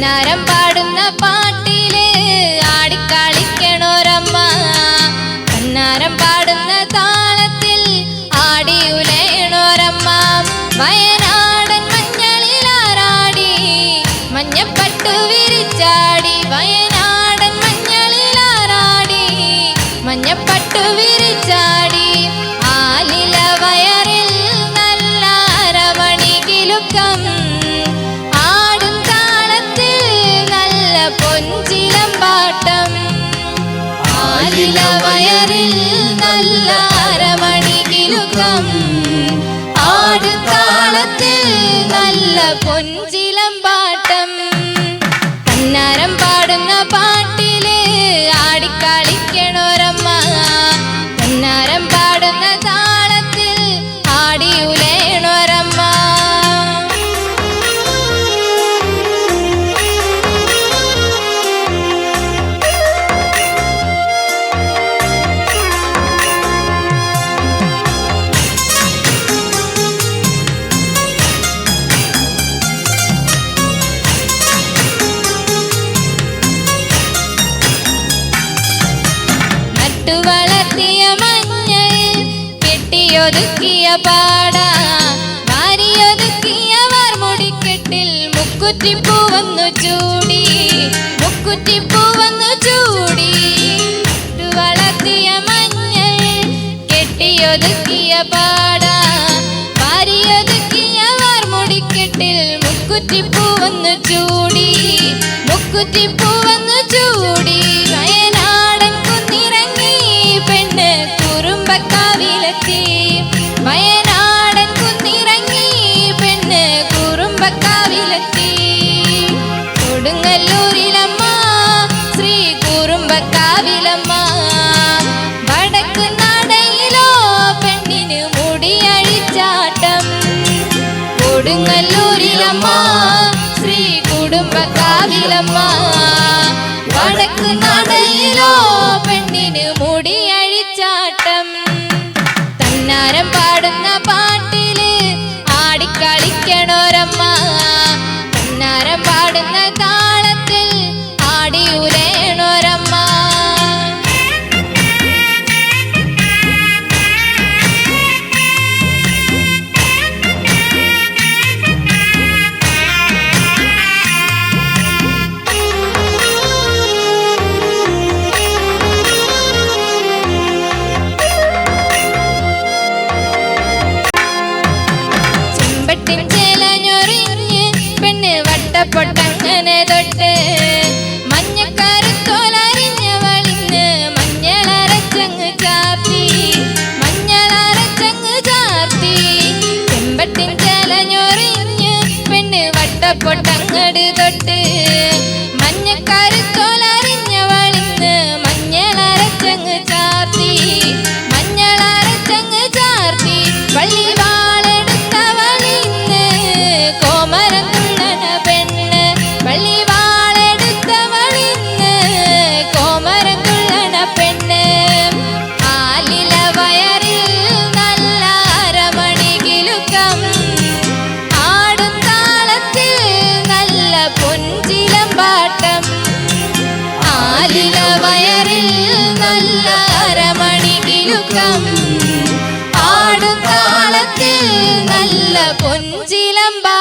കന്നാരം പാടുന്ന പാട്ടിൽ ആടിക്കളിക്കണോരമ്മ. കന്നാരം പാടുന്ന താളത്തിൽ ആടി ഉലയണോരമ്മ വയനാടൻ മഞ്ഞളിലാറാടി മഞ്ഞപ്പട്ടു വിരിച്ചാടി. വയനാടൻ മഞ്ഞളിലാറാടി മഞ്ഞപ്പട്ടു വിരിച്ചാടി നല്ല അരമണി കിലുക്കം ആടും താളത്തിൽ നല്ല പൊഞ്ചിലമ്പാട്ടം നട്ടു വളർത്തിയ മഞ്ഞൾ കെട്ടിയൊതുക്കിയ പാട. മാരിയൊതുക്കിയവർ മുടിക്കെട്ടിൽ മുക്കുറ്റിപ്പൂവന്നു ചൂടി. മുക്കുറ്റിപ്പൂവന്നു ചൂടി. വളർത്തിയ കെട്ടിയൊതുക്കിയ മാരിയൊതുക്കിയവർ മുടിക്കെട്ടിൽ മുക്കുറ്റിപ്പൂവന്നു ചൂടി. മുക്കുറ്റിപ്പൂവന്നു ചൂടി. കുറുമ്പക്കാവിലെത്തി കൊടുങ്ങല്ലൂരിലമ്മ ശ്രീ കുറുമ്പക്കാവിലമ്മ. വടക്ക് നടയിലോ പെണ്ണിന് മുടിയഴിച്ചാട്ടം. കൊടുങ്ങല്ലൂരിലമ്മ ശ്രീ കുടുംബക്കാവിലമ്മ. വട്ടപ്പൊട്ടങ്ങനെ തൊട്ട് മഞ്ഞക്കരുത്തോലറിഞ്ഞ വളിന്ന് മഞ്ഞളരച്ചങ്ങ് ചാർത്തി മഞ്ഞളരച്ചങ്ങ് ചാർത്തി. ചെമ്പട്ടിൻ ചേലഞ്ഞൊറിഞ്ഞ് പെണ്ണ് വട്ടപ്പൊട്ടങ്ങട് തൊട്ട് മഞ്ഞക്കരുത്തോലറിഞ്ഞ വളിന്ന് മഞ്ഞളരച്ചങ്ങ് ചാർത്തി മഞ്ഞളരച്ചങ്ങ് ചാർത്തി. വള്ളി താളത്തിൽ